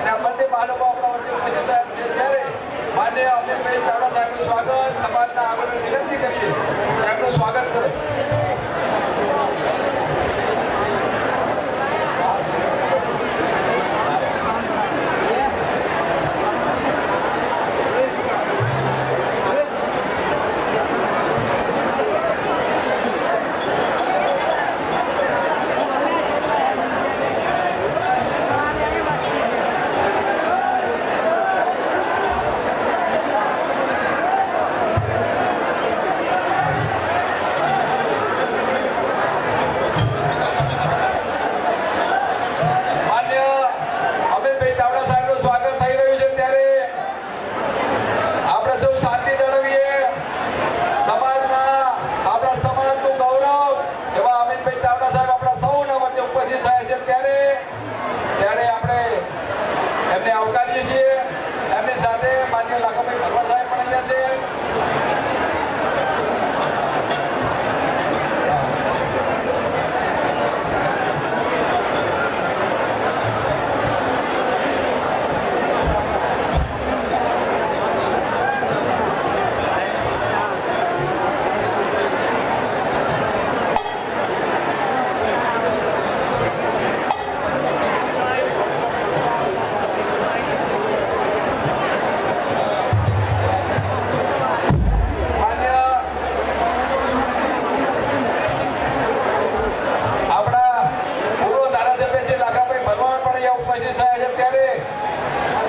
અને આ બંને મહાનુભાવો વચ્ચે ઉપસ્થિત થયા છે. ત્યારે માન્ય અમિતભાઈ ચાવડા સાહેબનું સ્વાગત. સમાજના આગળની વિનંતી કરીએ એમનું સ્વાગત કરો. અત્યારે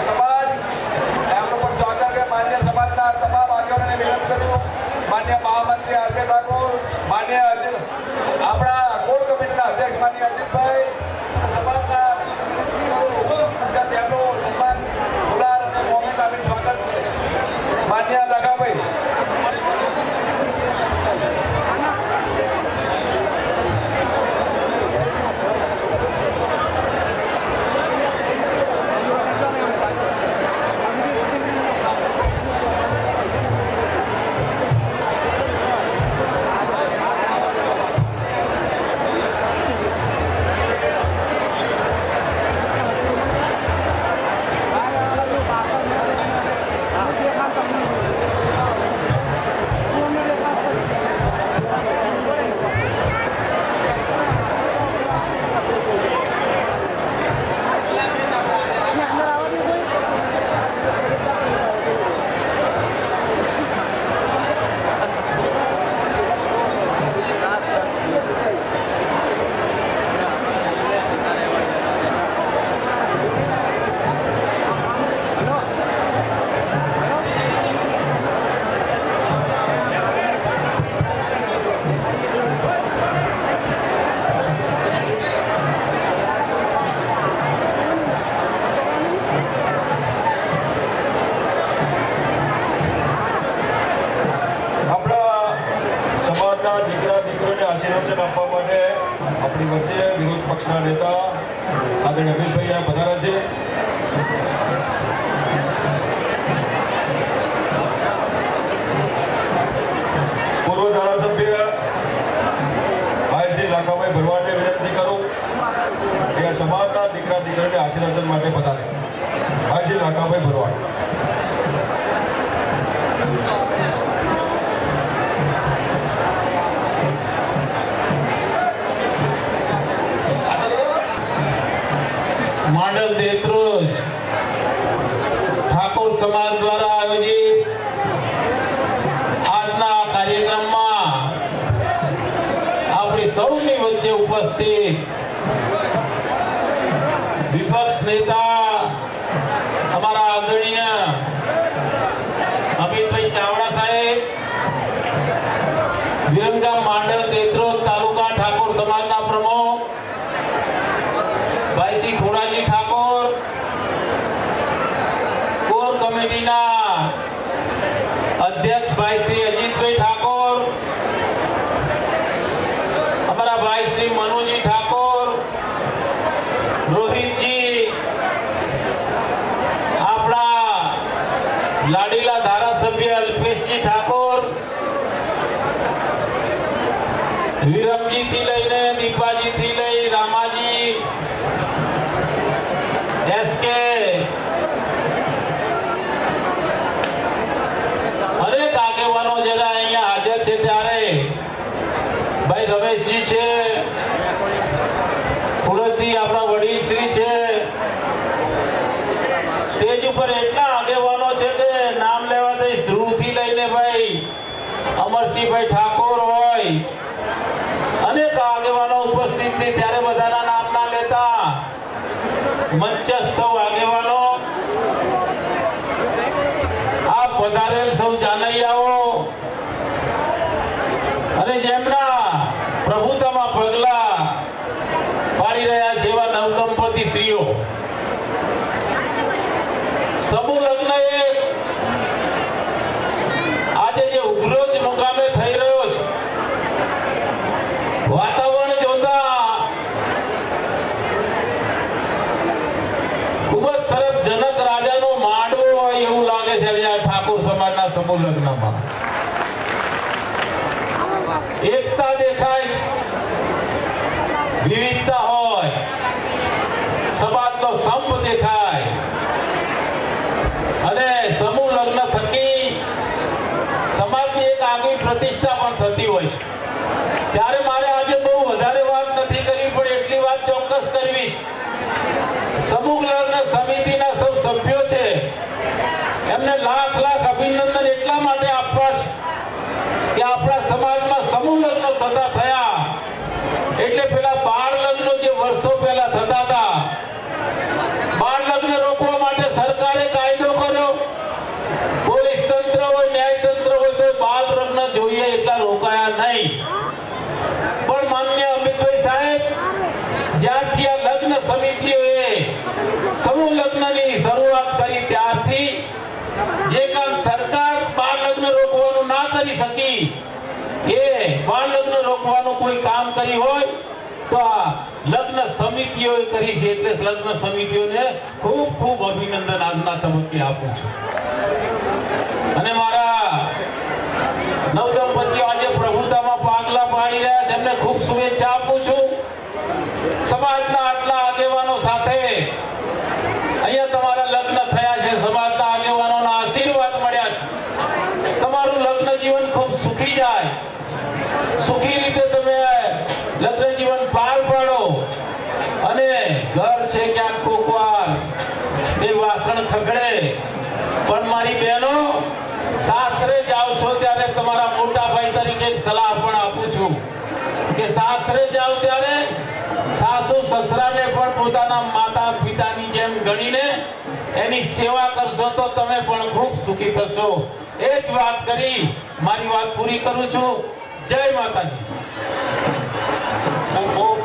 સમાજ એમનો પણ સ્વાગત કે માન્ય સમાજના તમામ આગેવાનોને વિનંતી કરું માન્ય મહામંત્રી આર ઠાકોર, માન્ય આપણા বাইশি ঘোড়ায় અમરસિંહભાઈ ઠાકોર હોય. અનેક આગેવાનો ઉપસ્થિત છે ત્યારે બધાના નામ ના લેતા. મંચસ્થ સૌ આગેવાનો આ પધારેલ સૌ જાનૈયાઓ અને જેમના પ્રભુતામાં પગલા પાડી રહ્યા છે એવા નવદંપતિ સ્ત્રીઓ સમૂહ લગ્ન એ આજે જે ઉગ્રોજ મુકામે થઈ રહ્યો છે વાતાવરણ જોતા ખૂબ જ સરસજનક રાજાનો માંડવો હોય એવું લાગે છે આજે આ ઠાકોર સમાજના સમૂહ લગ્નમાં એકતા દેખાય છે. વિવિધતા હોય સમાજનો સંપ દેખાય. અને સમૂહ લગ્ન થકી સમાજની એક આગવી પ્રતિષ્ઠા પણ થતી હોય છે. ત્યારે મારે આજે બહુ વધારે વાત નથી કરવી, પણ એટલી વાત ચોક્કસ કરવી સમૂહ લગ્ન સમિતિના સૌ સભ્યો છે. એમને લાખ લાખ અભિનંદન એટલા માટે આપવા છે કે આપણા સમાજમાં સમૂહ લગ્ન થતા થયા. એટલે પેલા બાળ લગ્નો જે વર્ષો પહેલા થતા હતા બાળ લગ્ન રોકવા માટે સરકારે કાયદો કર્યો પોલીસ તંત્ર હોય ન્યાય તંત્ર હોય તો બાળ લગ્ન જોઈએ એટલા રોકાયા નહીં પણ માન્ય અમિતભાઈ સાહેબ જ્યારથી આ લગ્ન સમિતિઓએ સમૂહ લગ્નની શરૂઆત કરી ત્યારથી જે કામ સરકાર બાળ લગ્ન રોકવાનું ના કરી શકી એ બાળ રોકવાનું કોઈ કામ કરી હોય તો આ લગ્ન સમિતિઓએ કરી છે એટલે લગ્ન સમિતિઓને ખૂબ ખૂબ અભિનંદન આજના તબક્કે આપું છું. અને મારા નવદંપતિઓ આજે પ્રભુતામાં પાગલા પાડી રહ્યા છે. એમને ખૂબ શુભેચ્છા આપું છું. સમાજના આટલા આગેવાનો સાથે અહીંયા તમારા લગ્ન થયા છે. સમાજના આગેવાનોના આશીર્વાદ મળ્યા છે. તમારું લગ્ન જીવન ખૂબ સુખી જાય. સુખી રીતે તમે લગ્ન જીવન પાર પાડો. અને ઘર છે ક્યાંક કોકવાર. બે વાસણ ખગડે. પણ મારી બહેનો, સાસરે છો ત્યારે તમારા મોટા ભાઈ તરીકે એક સલાહ પણ આપું છું કે સાસરે જાવ ત્યારે સાસુ સસરાને પણ પોતાના માતા પિતાની જેમ ગણીને એની સેવા કરશો તો તમે પણ ખૂબ સુખી થશો. એ જ વાત કરી, મારી વાત પૂરી કરું છું. જય માતાજી. ખૂબ ખૂબ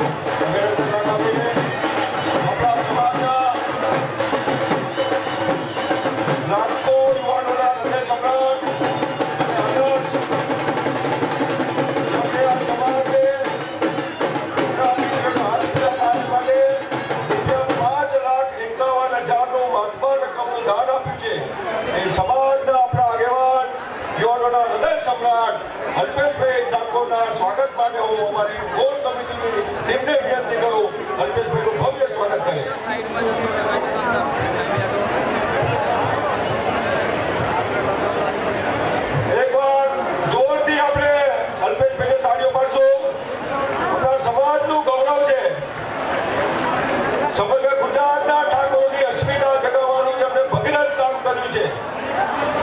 સ્વાગત માટે હું અમારી કોર કમિટીની ટીમને વિનંતી કરું અલ્પેશભાઈનું ભવ્ય સ્વાગત કરે એકવાર જોરથી આપણે અલ્પેશભાઈને તાળીઓ પાડશું આપણા સમાજનું ગૌરવ છે સમગ્ર ગુજરાતના ઠાકોરની અસ્મિતા જગાવવાનું જેમણે ભગીરથ કામ કર્યું છે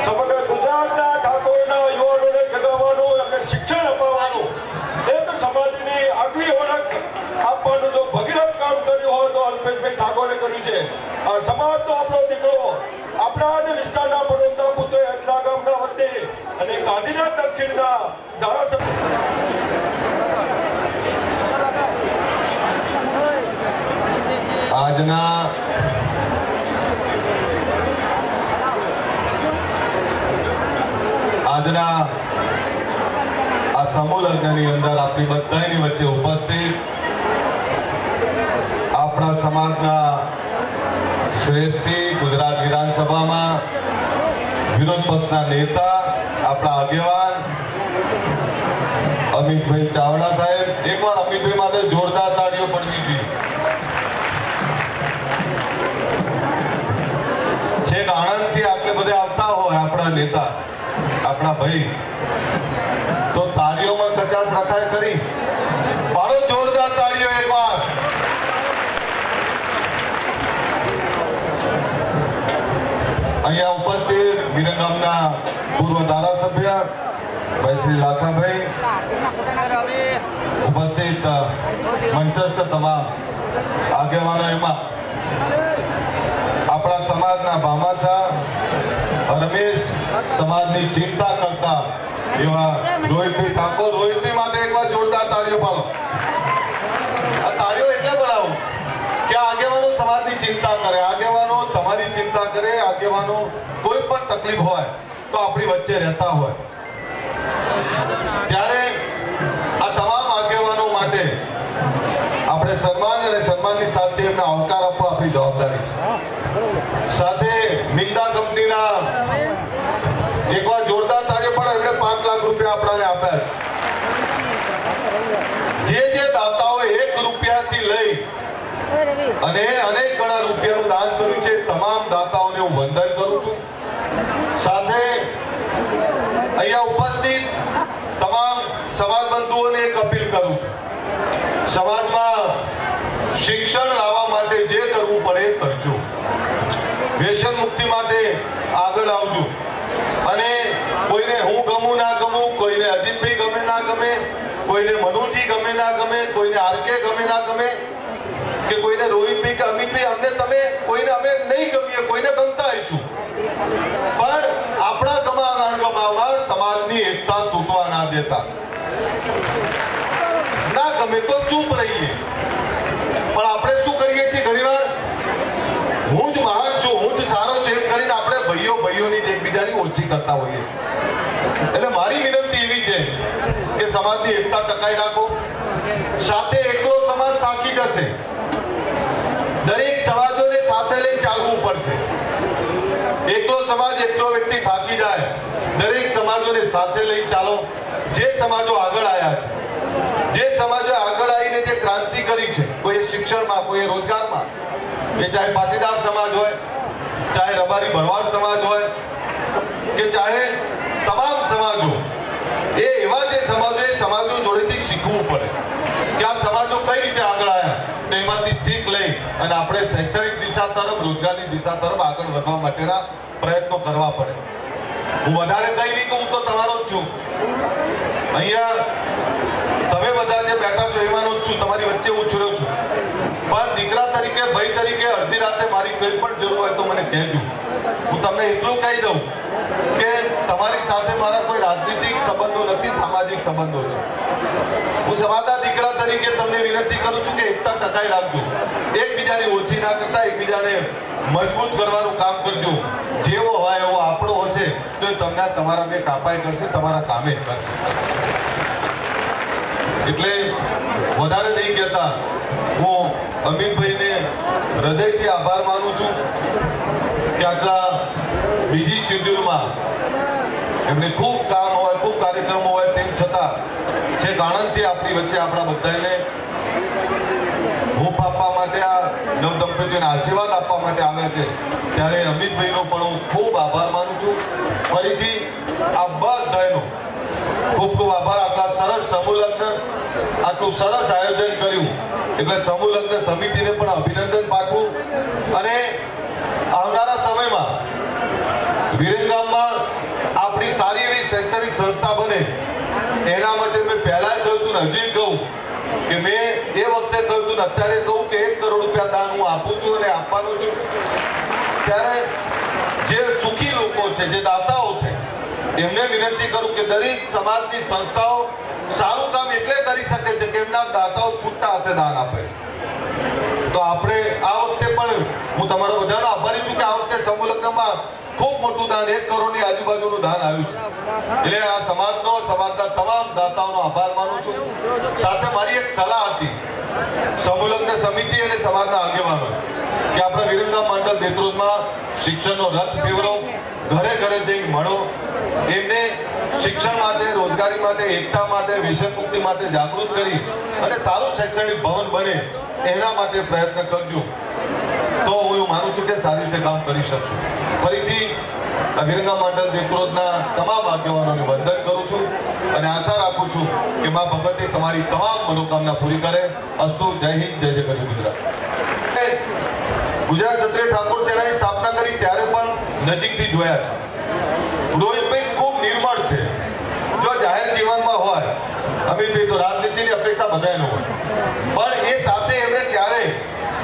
સમગ્ર ગુજરાતના ઠાકોરના યુવાનોને જગાવવાનું એમને શિક્ષણ અપાવવાનું એક સમાજની આગવી ઓળખ આપવાનું જો ભગીરથ કામ કર્યું હોય તો અલ્પેશભાઈ ઠાકોરે કર્યું છે આ સમાજનો આપણો દીકરો આપણા જ વિસ્તારના પડોશના પુત્ર એટલા ગામના વતી અને ગાંધીનગર દક્ષિણના ધારાસભ્ય આજના આજના આ સમૂહ લગ્નની અંદર આપણી બધાની વચ્ચે ઉપસ્થિત આપણા સમાજના શ્રેષ્ઠી ગુજરાત વિધાનસભામાં વિરોધ પક્ષના નેતા, આપણા આગેવાન, અમિતભાઈ ચાવડા સાહેબ એકવાર અમિતભાઈ માટે જોરદાર તાળીઓ પડવી હતી. છેક આણંદથી આટલે બધે આવતા હોય આપણા નેતા, આપણા ભાઈ, તો તાળીઓમાં કચાસ રખાય ખરી મારો જોરદાર તાળીઓ એકવાર અહીંયા ઉપસ્થિત વિરંગામના પૂર્વ ધારાસભ્ય ભાઈ શ્રી લાખાભાઈ, ઉપસ્થિત મંચસ્થ તમામ આગેવાનો એમાં. આપણા સમાજના ભામાસા રમેશ સમાજની ચિંતા કરતા એવા રોહિતભાઈ ઠાકોર રોહિતભાઈ માટે એકવાર જોરદાર તાળીઓ પાડો આ તાળીઓ એટલે બનાવું કે આ આગેવાનો સમાજની ચિંતા કરે આગેવાનો કરે આગેવાનો કોઈ પણ તકલીફ હોય તો આપણી વચ્ચે રહેતા હોય. ત્યારે આ તમામ આગેવાનો માટે આપણે સન્માન અને સન્માનની સાથે એમને આવકાર આપવા આપણી જવાબદારી છે. સાથે મિંદા કંપનીના એકવાર જોરદાર તાળી પણ એમણે પાંચ લાખ રૂપિયા આપણાને આપ્યા છે જે જે દાતાઓએ એક રૂપિયાથી લઈ અને અનેક ગણા રૂપિયાનું દાન કર્યું છે. તમામ દાતાઓને હું વંદન કરું છું. સાથે અહીંયા ઉપસ્થિત તમામ સમાજ બંધુઓને એક અપીલ કરું છું. સમાજમાં શિક્ષણ લાવવા માટે જે કરવું પડે એ કરજો. વ્યસન મુક્તિ માટે આગળ આવજો. અને કોઈને હું ગમું ના ગમું, કોઈને અજીતભાઈ ગમે ના ગમે, કોઈને મનુજી ગમે ના ગમે, કોઈને આરકે ગમે ના ગમે કે કોઈને રોહિતભાઈ કે અમિતભાઈ અમને તમે કોઈને અમે નહીં ગમીએ, કોઈને ગમતા હઈશું પણ આપણા ગમા અણગમામાં સમાજની એકતા તૂટવા ના દેતા. ના ગમે તો ચૂપ રહીએ. પણ આપણે શું કરીએ છીએ ઘણીવાર? હું જ મહાન છું, હું જ સારો છે, એમ કરીને આપણે ભાઈઓ ભાઈઓની એકબીજાની ઓછી કરતા હોઈએ. એટલે મારી વિનંતી એવી છે કે સમાજની એકતા ટકાઈ રાખો. સાથે એકલો સમાજ થાકી જશે. દરેક સમાજોને સાથે લઈ ચાલવું પડશે. એકલો સમાજ એકલો વ્યક્તિ થાકી જાય. દરેક સમાજોને સાથે લઈ ચાલો. જે સમાજો આગળ આવ્યા છે, જે સમાજે આગળ આવીને જે ક્રાંતિ કરી છે, કોઈ શિક્ષણમાં, કોઈ રોજગારમાં, કે ચાહે પાટીદાર સમાજ હોય, ચાહે રબારી ભરવાડ સમાજ હોય, કે ચાહે તમામ સમાજો એ એવા જે સમાજો એ સમાજો જોડેથી શીખવું પડે કે આ સમાજો કઈ રીતે આગળ આવ્યા તો એમાંથી શીખ લઈ અને આપણે શૈક્ષણિક દિશા તરફ, રોજગારની દિશા તરફ આગળ વધવા માટેના પ્રયત્નો કરવા પડે. હું વધારે કઈ નહીં કહું તો તમારો જ છું. અહીંયા તમે બધા જે બેઠા છો એમાંનો જ છું, તમારી વચ્ચે હું છું. પણ દીકરા તરીકે, ભાઈ તરીકે અડધી રાતે મારી કઈ પણ જરૂર હોય તો મને કહેજો. હું તમને એટલું કહી દઉં કે તમારી સાથે મારા કોઈ રાજનીતિક સંબંધો નથી, સામાજિક સંબંધો છે. હું સમાજના દીકરા તરીકે તમને વિનંતી કરું છું કે એકતા ટકાઈ રાખજો. એકબીજાની ઓછી ના કરતા એકબીજાને મજબૂત કરવાનું કામ કરજો. જેવો હોય એવો આપણો હશે, તો તમને તમારા બે કાપાઈ કરશે, તમારા કામે કરશે. એટલે વધારે નહીં કહેતા, હું અમિતભાઈને હૃદયથી આભાર માનું છું. કે આટલા બીજી શેડ્યુલમાં એમને ખૂબ કામ હોય, ખૂબ કાર્યક્રમો હોય, તેમ છતાં છેક આણંદથી આપણી વચ્ચે આપણા બધાને હૂંફ આપવા માટે આ નવ આશીર્વાદ આપવા માટે આવ્યા છે, ત્યારે અમિતભાઈનો પણ હું ખૂબ આભાર માનું છું. ફરીથી આ બધાનો ખૂબ ખૂબ આભાર. આટલા સરસ સમૂહ લગ્ન આટલું સરસ આયોજન કર્યું. એટલે સમૂહ લગ્ન સમિતિને પણ અભિનંદન પાઠવું. અને આવનારા સમયમાં વિરંગામમાં આપણી સારી એવી શૈક્ષણિક સંસ્થા બને. એના માટે મેં પહેલા જ કહ્યું હતું હજી કહું કે મેં એ વખતે કહ્યું હતું અત્યારે કહું કે એક કરોડ રૂપિયા દાન હું આપું છું અને આપવાનો છું. ત્યારે જે સુખી લોકો છે, જે દાતાઓ છે, એમને વિનંતી કરું કે દરેક સમાજની સંસ્થાઓ સારું કામ એટલે કરી શકે છે કે એમના દાતાઓ છૂટા હાથે દાન આપે છે. તો આપણે આ વખતે પણ હું તમારો બધાનો આભારી છું કે આ વખતે સમૂહલગ્નમાં ખૂબ મોટું દાન, એક કરોડની આજુબાજુનું દાન આવ્યું છે. એટલે આ સમાજનો, સમાજના તમામ દાતાઓનો આભાર માનું છું. સાથે મારી એક સલાહ હતી, સમૂહ લગ્ન સમિતિ અને સમાજના આગેવાનો, કે આપણા વિરંગામ મંડળ દેત્રોજમાં શિક્ષણનો રથ ફેરવો, ઘરે ઘરે જઈ મળો. એમને શિક્ષણ માટે, રોજગારી માટે, એકતા માટે, વિષય મુક્તિ માટે જાગૃત કરી અને સારું શૈક્ષણિક ભવન બને એના માટે પ્રયત્ન કરજો. તો હું માનું છું કે સારી રીતે કામ કરી શકું ફરીથી અભિરંગા મંડળ દેત્રોજના તમામ આગેવાનોને વંદન કરું છું અને આશા રાખું છું કે મા ભગવતી તમારી તમામ મનોકામના પૂરી કરે. અસ્તુ, જય હિન્દ, જય જય ગરવી ગુજરાત. ગુજરાત ક્ષત્રિય ઠાકોર સેનાની સ્થાપના કરી ત્યારે પણ નજીકથી જોયા છે રોહિતભાઈ ખૂબ નિર્મળ છે જો જ્યારે બધાનો હોય. પણ એ સાથે એમણે ક્યારે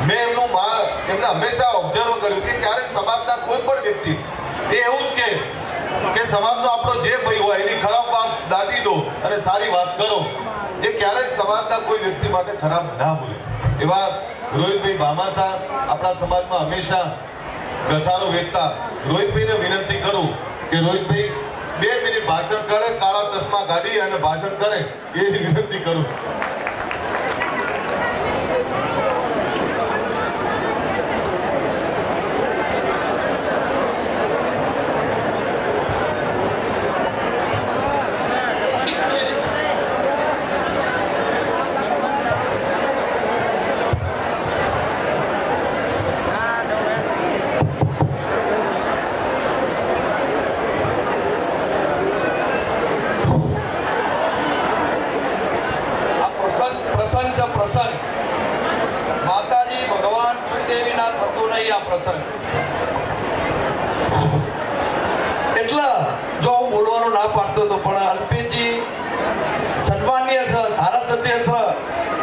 મેં એમનું મા, એમને હંમેશા ઓબ્ઝર્વ કર્યું કે ક્યારે સમાજના કોઈ પણ વ્યક્તિ, એ એવું જ કે કે સમાજનો આપણો જે ભાઈ હોય, એની ખરાબ વાત દાટી દો અને સારી વાત કરો, એ ક્યારેય સમાજના કોઈ વ્યક્તિ માટે ખરાબ ના બોલે. એવા રોહિતભાઈ ભામાસા આપણા સમાજમાં હંમેશા ઘસારો વેચતા. રોહિતભાઈને વિનંતી કરું કે રોહિતભાઈ બે મિનિટ ભાષણ કરે કાળા ચશ્મા કાઢી અને ભાષણ કરે એ વિનંતી કરું આ પ્રસંગ પ્રસંગ છે પ્રસંગ માતાજી ભગવાન કુળદેવીના થતો નહીં આ પ્રસંગ એટલે જો હું બોલવાનું ના પાડતો હતો પણ અલ્પેશજી સન્માનીય છે ધારાસભ્ય છે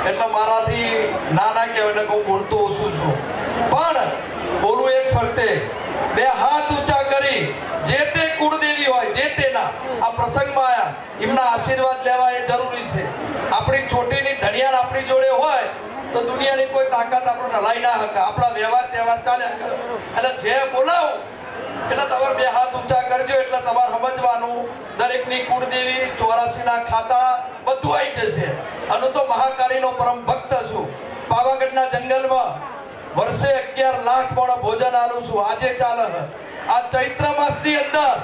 એટલે મારાથી ના ના કહેવાય ને હું બોલતો ઓછું છું પણ બોલું એક શરતે બે હાથ ઊંચા કરી જે તે કુળદેવી હોય જે તેના આ પ્રસંગમાં આયા એમના આશીર્વાદ લેવા એ જરૂરી છે આપણી ચોટીની ધણિયાર આપણી જોડે હોય તો દુનિયાની કોઈ તાકાત આપણને લઈ ના હકે, આપણા વ્યવહાર તહેવાર ચાલે એટલે જે બોલાવું, એટલે તમારે બે હાથ ઊંચા કરજો, એટલે તમારે સમજવાનું. દરેકની કુળદેવી, ચોરાસીના ખાતા, બધું આવી જશે. અને તો મહાકાળીનો પરમ ભક્ત છું. પાવાગઢના જંગલમાં વર્ષે અગિયાર લાખ પણ ભોજન આલું છું. આજે ચાલે આ ચૈત્ર માસની અંદર,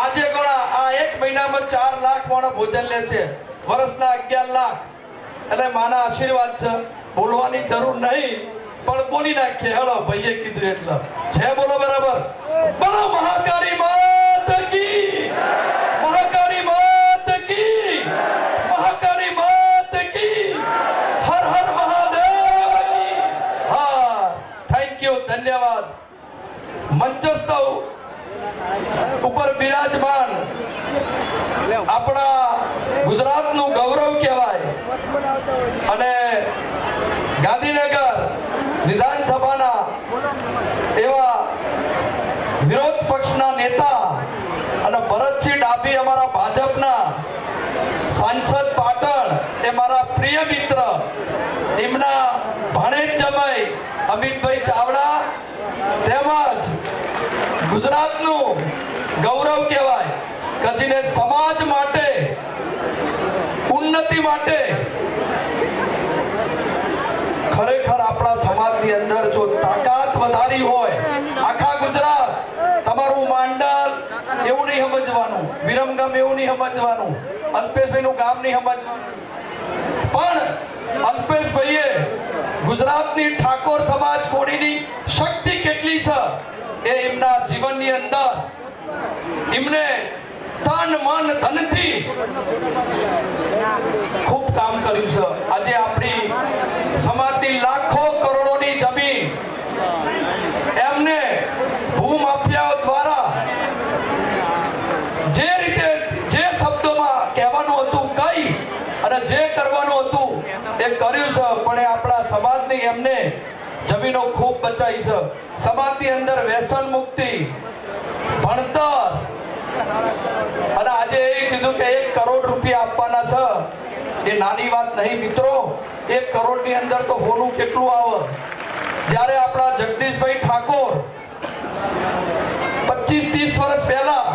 આજે ગણા આ એક મહિનામાં ચાર લાખ પણ ભોજન લે છે. વર્ષના અગિયાર લાખ. એટલે માના આશીર્વાદ છે. બોલવાની જરૂર નહીં, પણ બોલી નાખીએ. હેડો ભાઈએ કીધું એટલે. છે બોલો બરાબર? બોલો, મહાકાળી માત મહાકાળી માત મહાકાળી માત હર હર મહાદેવ કી! હા થેન્ક યુ ધન્યવાદ. મંચસ્થ ઉપર બિરાજમાન આપણા ગુજરાતનું ગૌરવ કહેવાય. અને ગાંધીનગર વિધાનસભાના એવા વિરોધ પક્ષના નેતા અને ભરતસિંહ ડાભી અમારા ભાજપના સાંસદ પાટણ એ મારા પ્રિય મિત્ર, એમના ભાણેજ જમાઈ અમિતભાઈ ચાવડા તેમજ ગુજરાતનું ગૌરવ કહેવાય કચીને સમાજ માટે, ઉન્નતિ માટે ખરેખર આપણા સમાજની અંદર જો તાકાત વધારી હોય, આખા ગુજરાત તમારું માંડલ એવું નહીં સમજવાનું, વિરમગામ એવું નહીં સમજવાનું, અલ્પેશભાઈનું ગામ નહીં સમજવાનું. પણ અલ્પેશભાઈએ ગુજરાતની ઠાકોર સમાજ કોડીની શક્તિ કેટલી છે એ એમના જીવનની અંદર એમને તન મન, ધનથી. ખૂબ કામ કર્યું છે આજે આપણી સમાજની લાખો કરોડોની જમીન એમને ભૂમાફિયાઓ દ્વારા જે રીતે, જે શબ્દોમાં કહેવાનું હતું, કઈ અને જે કરવાનું હતું, એ કર્યું છે પણ એ આપણા સમાજની એમને જમીનો ખૂબ બચાવી છે સમાજની અંદર વ્યસન મુક્તિ, ભણતર અને આજે એ કીધું કે એક કરોડ રૂપિયા આપવાના છે. એ નાની વાત નહીં મિત્રો. એક કરોડની અંદર તો હોનું કેટલું આવે? જ્યારે આપણા જગદીશભાઈ ઠાકોર પચીસ ત્રીસ વર્ષ પહેલા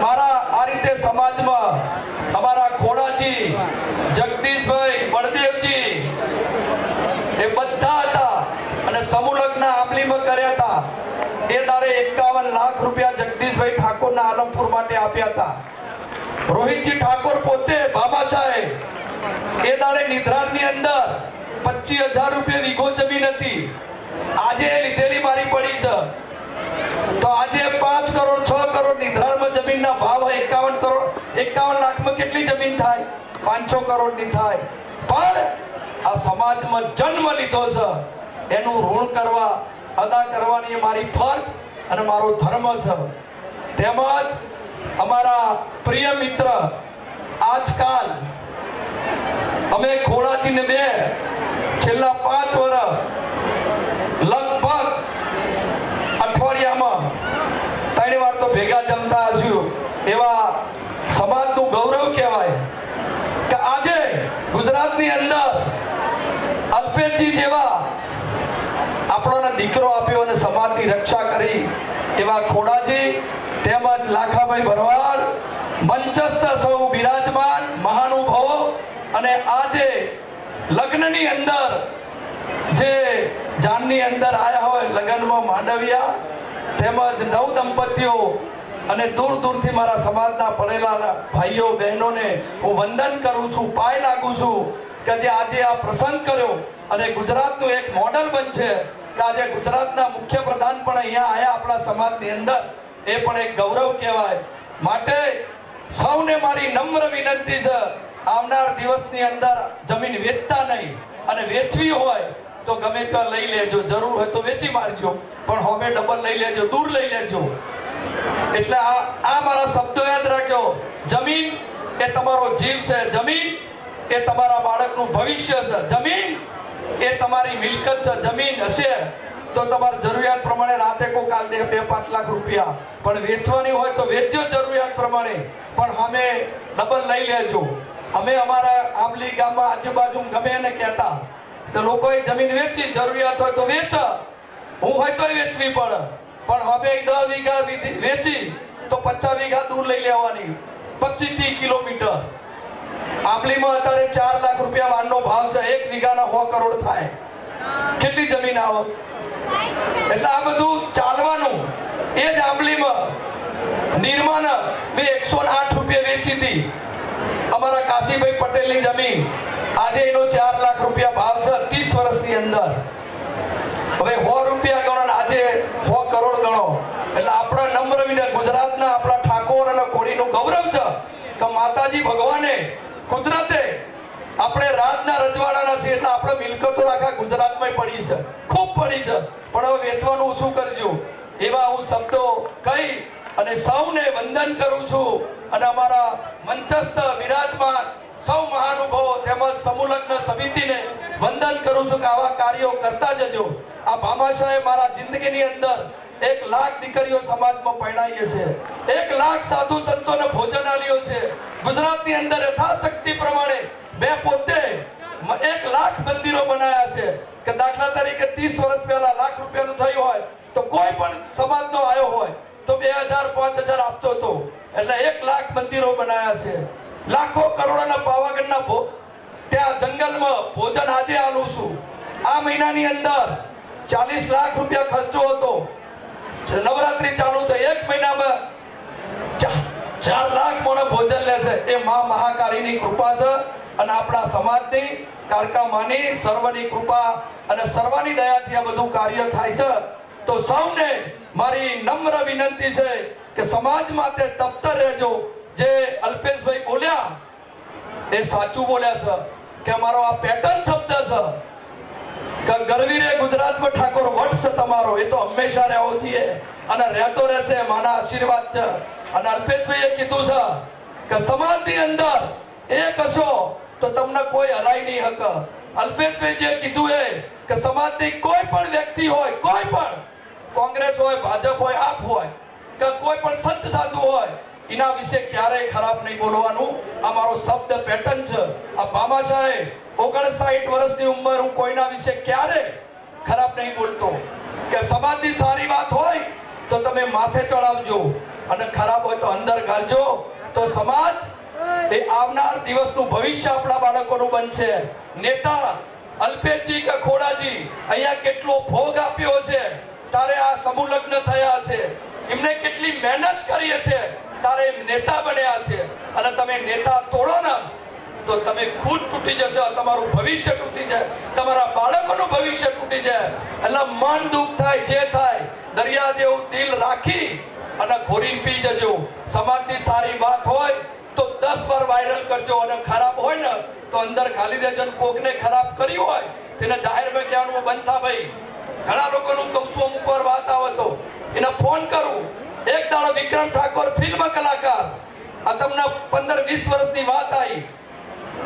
મારા આ રીતે સમાજમાં અમારા ખોડાજી જગદીશભાઈ બળદેવજી એ બધા હતા અને સમૂહ લગ્ન આંબલીમાં કર્યા હતા. એ તારે એકાવન લાખ રૂપિયા જગદીશભાઈ ઠાકોરના આલમપુર માટે આપ્યા હતા. રોહિતજી ઠાકોર પોતે બાબા સાહેબ, એ દાડે નિદ્રાની અંદર પચીસ હજાર રૂપિયા વીઘો જમીન હતી. આજે લીધેલી મારી પડી છે. તો આજે પાંચ કરોડ, છ કરોડ નિધારમાં જમીનના ભાવ હોય એકાવન કરોડ, એકાવન લાખમાં કેટલી જમીન થાય? પાંચસો કરોડની થાય. પણ આ સમાજમાં જન્મ લીધો છે. એનું ઋણ કરવા, અદા કરવાની મારી ફરજ અને મારો ધર્મ છે. તેમજ અમારા પ્રિય મિત્ર, આજકાલ અમે ખોડાથી બે, છેલ્લા પાંચ વર્ષ લગભગ અઠવાડિયામાં ત્રણ વાર તો ભેગા જમતા હશું. એવા સમાજનું ગૌરવ કહેવાય કે આજે ગુજરાતની અંદર અલ્પેશજી જેવા આપણોને દીકરો આપ્યો અને સમાજની રક્ષા કરી. એવા ખોડાજી તેમજ લાખાભાઈ ભરવાડ, મંચસ્થ સૌ બિરાજમાન, મહાનુભાવો અને આજે લગ્નની અંદર જે જાનની અંદર આવ્યા હોય લગ્નમાં માંડવિયા, તેમજ નવ દંપતીઓ અને દૂર દૂરથી મારા સમાજના પડેલા ભાઈઓ, બહેનોને હું વંદન કરું છું, પાય લાગુ છું કે જે આજે આ પ્રસંગ કર્યો અને ગુજરાતનું એક મોડલ બનશે. આજે ગુજરાતના મુખ્યપ્રધાન પણ અહીંયા આયા આપણા સમાજની અંદર. એ પણ એક ગૌરવ કહેવાય. માટે સૌને મારી નમ્ર વિનંતી છે, આવનાર દિવસની અંદર જમીન વેચતા નહીં અને વેચવી હોય તો ગમે ત્યાં લઈ લેજો. જરૂર હોય તો વેચી મારજો, પણ હવે ડબલ લઈ લેજો, દૂર લઈ લેજો. એટલે આ આ મારા શબ્દો યાદ રાખજો. જમીન એ તમારો જીવ છે. જમીન એ તમારા બાળકનું ભવિષ્ય છે. જમીન એ તમારી મિલકત જમીન હશે, તો તમારે જરૂરિયાત પ્રમાણે રાતે કોઈ કાલ દે બે પાંચ લાખ રૂપિયા. પણ વેચવાની હોય તો વેચજો જરૂરિયાત પ્રમાણે. પણ અમે ડબલ લઈ લેજો. અમે અમારા આંબલી ગામમાં આજુબાજુ ગમે એને કહેતા. તો લોકોએ જમીન વેચી, જરૂરિયાત હોય તો વેચ. હું હોય તો વેચવી પડે. પણ હવે દસ વીઘા વેચી, તો પચાસ વીઘા દૂર લઈ લેવાની. પચીસ કિલોમીટર. આંબલીમાં અત્યારે ચાર લાખ રૂપિયા વાનનો ભાવ છે, એક વીઘાના સો કરોડ થાય. કેટલી જમીન આવે? એટલે આ બધું ચાલવાનું, એ જ આંબલીમાં નિર્માણ મેં એકસો આઠ રૂપિયા વેચી હતી. અમારા કાશીભાઈ પટેલની જમીન, આજે એનો ચાર લાખ રૂપિયા ભાવ છે, ત્રીસ વર્ષની અંદર. હવે સો રૂપિયા ગણો આજે સો કરોડ ગણો. એટલે આપણા નમ્ર વિનય ગુજરાતના આપણા ઠાકોર અને કોળીનું ગૌરવ છે કે માતાજી ભગવાને કુદરતે આપણે રાજના રજવાડાના છીએ એટલે આપણે મિલકતો આખા ગુજરાતમાં પડી છે. ખૂબ પડી છે. પણ હવે વેચવાનું શું કરજો? એવા હું શબ્દો કહી અને સૌને વંદન કરું છું. અને અમારા મંચસ્થ વિરાજમાન સૌ મહાનુભાવો તેમજ સમૂહલગ્ન સમિતિને વંદન કરું છું કે આવા કાર્યો કરતા જજો. આ ભામાશાએ મારા જિંદગીની અંદર એક લાખ દીકરીઓ સમાજમાં પરણાઈએ છે. એક લાખ સાધુ સંતોને ભોજન આલ્યો છે. ગુજરાતની અંદર યથાશક્તિ પ્રમાણે બે પોતે એક લાખ મંદિરો બનાવ્યા છે. કે દાખલા તરીકે ત્રીસ વર્ષ પહેલા લાખ રૂપિયાનું થયું હોય તો કોઈ પણ સમાજનો આવ્યો હોય તો બે હજાર, પાંચ હજાર આપતો હતો. એટલે એક લાખ મંદિરો બનાવ્યા છે. લાખો કરોડોના પાવાગઢના ત્યાં જંગલમાં ભોજન આજે આલું છું. આ મહિનાની અંદર ચાલીસ લાખ રૂપિયા ખર્ચો હતો. નવરાત્રી ચાલુ થઈ એક મહિનામાં ચાર લાખ મોણે ભોજન લેશે એ મા મહાકાળીની કૃપા છે અને આપણા સમાજની કારકા માની સર્વની કૃપા અને સર્વની દયાથી આ બધું કાર્ય થાય છે. તો સૌને મારી નમ્ર વિનંતી છે કે સમાજ માટે તપ્તર રહેજો. જે અલ્પેશભાઈ બોલ્યા, એ સાચું બોલ્યા છે કે મારો આ પેટર્ન શબ્દ છે કે ગરવીરે ગુજરાતમાં ઠાકોર વટ તમારો, એ તો હંમેશા રહેવો છીએ અને રહેતો રહેશે માના આશીર્વાદ છે. અને અલ્પેશભાઈએ કીધું છે કે સમાજની અંદર એ કશો તો તમને કોઈ હલાઈ નહીં હક. અલ્પેશભાઈ જે કીધું એ કે સમાજની કોઈ પણ વ્યક્તિ હોય, કોઈ પણ, કોંગ્રેસ હોય, ભાજપ હોય, આપ હોય, કે કોઈ પણ સંત સાધુ હોય, એના વિશે ક્યારેય ખરાબ નહીં બોલવાનું. આ મારો શબ્દ પેટર્ન છે. આ બામાશાહે ઓગણસાઠ વર્ષની ઉંમર હું કોઈના વિશે ક્યારે ખરાબ નહીં બોલતો. કે સમાજની સારી વાત હોય તો તમે માથે ચડાવજો અને ખરાબ હોય તો અંદર ગાલજો. તો સમાજ એ આવનાર દિવસનું ભવિષ્ય આપણા બાળકોનું બનશે. નેતા અલ્પેશજી કે ખોડાજી, અહીંયા કેટલો ભોગ આપ્યો છે? તારે આ સમૂહ લગ્ન થયા છે. એમને કેટલી મહેનત કરી છે તારે નેતા બન્યા છે. અને તમે નેતા તોડો ને તો તમે ખુદ તૂટી જશો તમારું ભવિષ્ય તૂટી જાય, તમારા બાળકોનું ભવિષ્ય તૂટી જાય. એટલે મન દુઃખ થાય, જે થાય, દરિયા જેવું દિલ રાખી અને ઘોરીને પી જજો. સમાજની સારી વાત હોય તો દસ વાર વાયરલ કરજો અને ખરાબ હોય ને, તો અંદર ખાલી દેજો કોકને ખરાબ કર્યું હોય, તેને જાહેરમાં કહેવાનું બંધ ભાઈ. ઘણા લોકોનું અમુક વાર વાત આવે તો એને ફોન કરું. એક દાડો વિક્રમ ઠાકોર ફિલ્મ કલાકાર. આ તમને પંદર વીસ વર્ષની વાત આવી.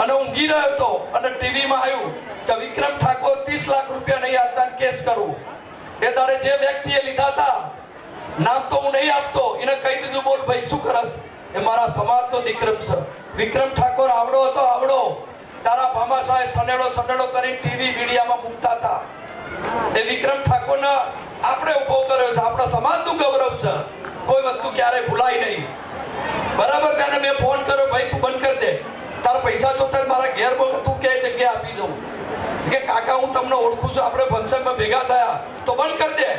અને ઊંઘી રહ્યો હતો અને ટીવીમાં આવ્યું કે વિક્રમ ઠાકોર ત્રીસ લાખ રૂપિયા નહીં આપતા કેસ કરું. એ તારે જે વ્યક્તિએ લીધા હતા, નામ તો હું નહીં આપતો, એને કહી દીધું, બોલ ભાઈ, શું કરસ? એ મારા સમાજનો વિક્રમ છે વિક્રમ ઠાકોર આવડો હતો, આવડો. તારા ભામાશાહે સનેડો સનેડો કરી ટીવી, મીડિયામાં મૂકતા હતા. એ વિક્રમ ઠાકોરને આપણે ઊભો કર્યો છે. આપણા સમાજનું ગૌરવ છે. કોઈ વસ્તુ ક્યારે ભૂલાય નહીં. બરાબર? ત્યારે મેં ફોન કર્યો, ભાઈ, તું બંધ કરી દે. તારા પૈસા જોતા મારા ઘેર બોલ તું કે જગ્યા આપી દઉં. કે કાકા, હું તમને ઓળખું છું, આપણે ફંક્શનમાં ભેગા થયા. તો બંધ કરી દે.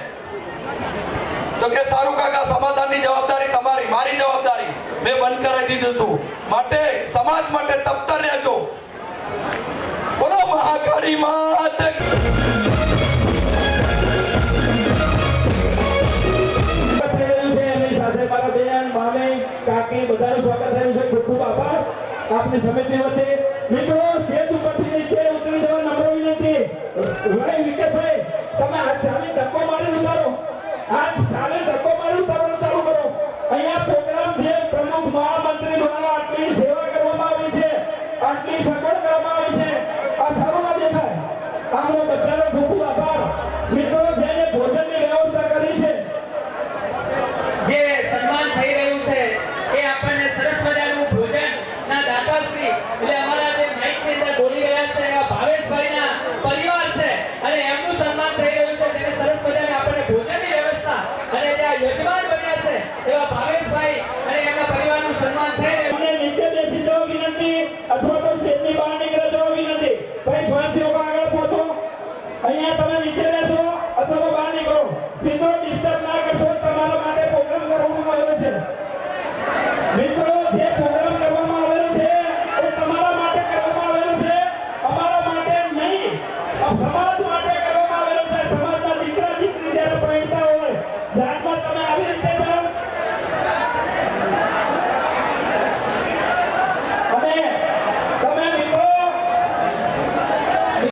તો કે સારું કાકા, સમાધાનની જવાબદારી તમારી, મારી જવાબદારી. મેં બંધ કરાવી દીધું હતું માટે સમાજ માટે તપતર રહેજો. બોલો, મહાકાળી માત. બેન, મામી, કાકી, બધાનું સ્વાગત થયું છે. ખૂબ ખૂબ આભાર. આપની સમિતિ વતી મિત્રો સ્ટેજ ઉપરથી નીચે ઉતરી જવા નમ્ર વિનંતી. ભાઈ વિકેશભાઈ તમે હાથ ચાલી ધક્કો મારી ઉતારો. હાથ ચાલી ધક્કો મારી ઉતારવાનું ચાલુ કરો. અહીંયા પ્રોગ્રામ છે પ્રમુખ મહામંત્રી દ્વારા આટલી સેવા કરવામાં આવી છે, આટલી સગવડ કરવામાં આવી છે, આ સારું ના દેખાય. આપણો બધાનો ખૂબ આભાર. મિત્રો જેને ભોજનની